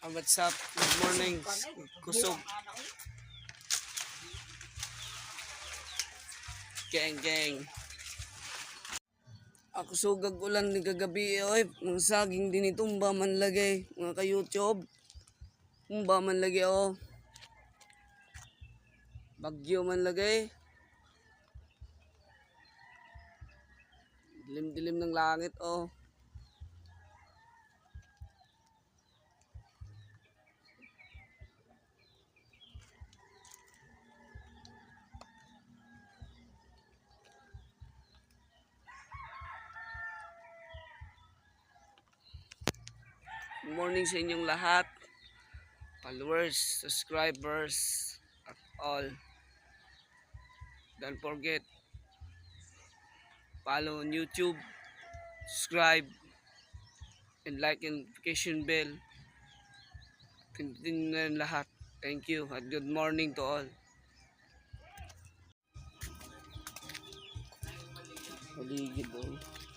Ah, what's up? Good morning. Kusog. Gang, gang. Ako sugag ulan ni kagabi oy. Mga saging din itumba man lagay. Mga ka-YouTube. Tumba man lagay oh. Bagyo man lagay. Dilim-dilim ng langit oh. Good morning sa inyong lahat. Followers, subscribers, at all. Don't forget, follow on YouTube, subscribe, and like and notification bell. Pindutin na lahat. Thank you at good morning to all. Paligid oh.